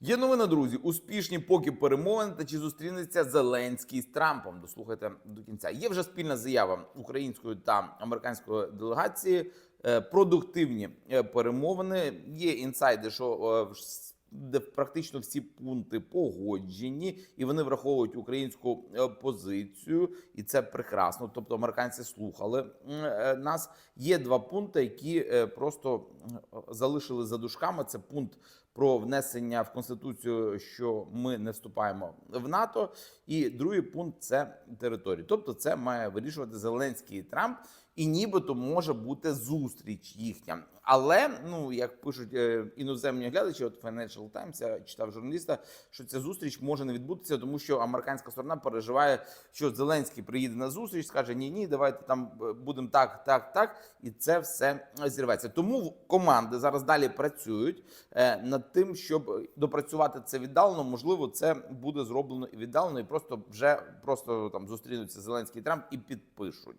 Є новина, друзі. Успішні поки перемовини та чи зустрінеться Зеленський з Трампом. Дослухайте до кінця. Є вже спільна заява української та американської делегації. Е, Продуктивні е, перемовини. Є інсайди, що е, де практично всі пункти погоджені, і вони враховують українську е, позицію, і це прекрасно. Тобто американці слухали е, нас. Є два пункти, які е, просто залишили за дужками. Це пункт про внесення в конституцію, що ми не вступаємо в НАТО. І другий пункт це території. Тобто, це має вирішувати Зеленський і Трамп, і нібито може бути зустріч їхня. Але ну як пишуть е, іноземні глядачі, от Financial Times, я читав журналіста, що ця зустріч може не відбутися, тому що американська сторона переживає, що Зеленський приїде на зустріч, скаже: ні, ні, давайте там е, будемо так, так, так, і це все зірветься. Тому команди зараз далі працюють е, над тим, щоб допрацювати це віддалено. Можливо, це буде зроблено і віддалено, і просто вже просто там зустрінуться Зеленський і Трамп і підпишуть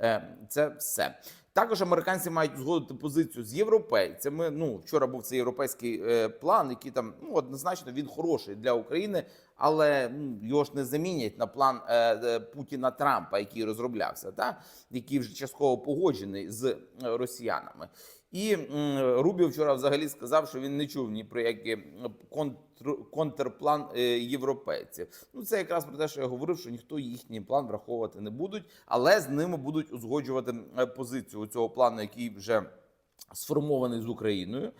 Е, це все. Також американці мають узгодити позицію з європейцями. Ну вчора був цей європейський е, план, який там ну однозначно він хороший для України, але ну, його ж не замінять на план е, е, Путіна Трампа, який розроблявся, та який вже частково погоджений з росіянами. І м, Рубіо вчора взагалі сказав, що він не чув ні про який контр, контрплан е, європейців. Ну це якраз про те, що я говорив, що ніхто їхній план враховувати не будуть, але з ними будуть узгоджувати е, позицію цього плану, який вже сформований з Україною.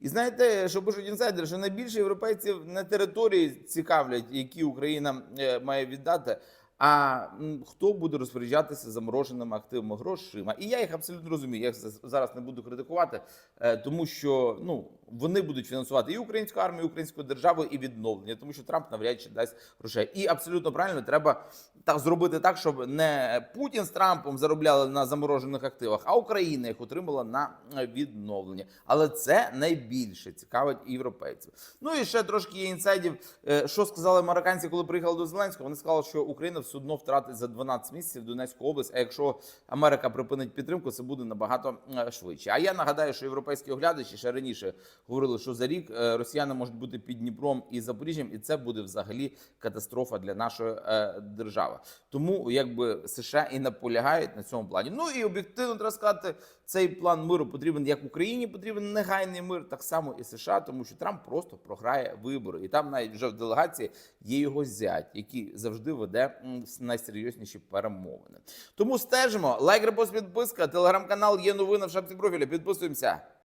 І знаєте, що пишуть інсайдери, що найбільше європейців на території цікавлять, які Україна е, має віддати. А хто буде розпоряджатися замороженими активами грошима? І я їх абсолютно розумію. Я їх за- зараз не буду критикувати, е, тому що ну вони будуть фінансувати і українську армію, і українську державу, і відновлення, тому що Трамп навряд чи дасть грошей. І абсолютно правильно треба так зробити так, щоб не Путін з Трампом заробляли на заморожених активах, а Україна їх отримала на е, відновлення. Але це найбільше цікавить європейців. Ну і ще трошки є інсайдів. Е, Що сказали американці, коли приїхали до Зеленського? Вони сказали, що Україна все одно втратить за 12 місяців Донецьку область. А якщо Америка припинить підтримку, це буде набагато е, швидше. А я нагадаю, що європейські оглядачі ще раніше говорили, що за рік е, росіяни можуть бути під Дніпром і Запоріжжям, і це буде взагалі катастрофа для нашої е, держави. Тому якби США і наполягають на цьому плані. Ну і об'єктивно треба сказати, цей план миру потрібен як Україні, потрібен негайний мир, так само і США, тому що Трамп просто програє вибори, і там навіть вже в делегації є його зять, який завжди веде найсерйозніші перемовини. Тому стежимо. Лайк, репост, підписка, телеграм-канал є новина в шапці профіля. Підписуємося.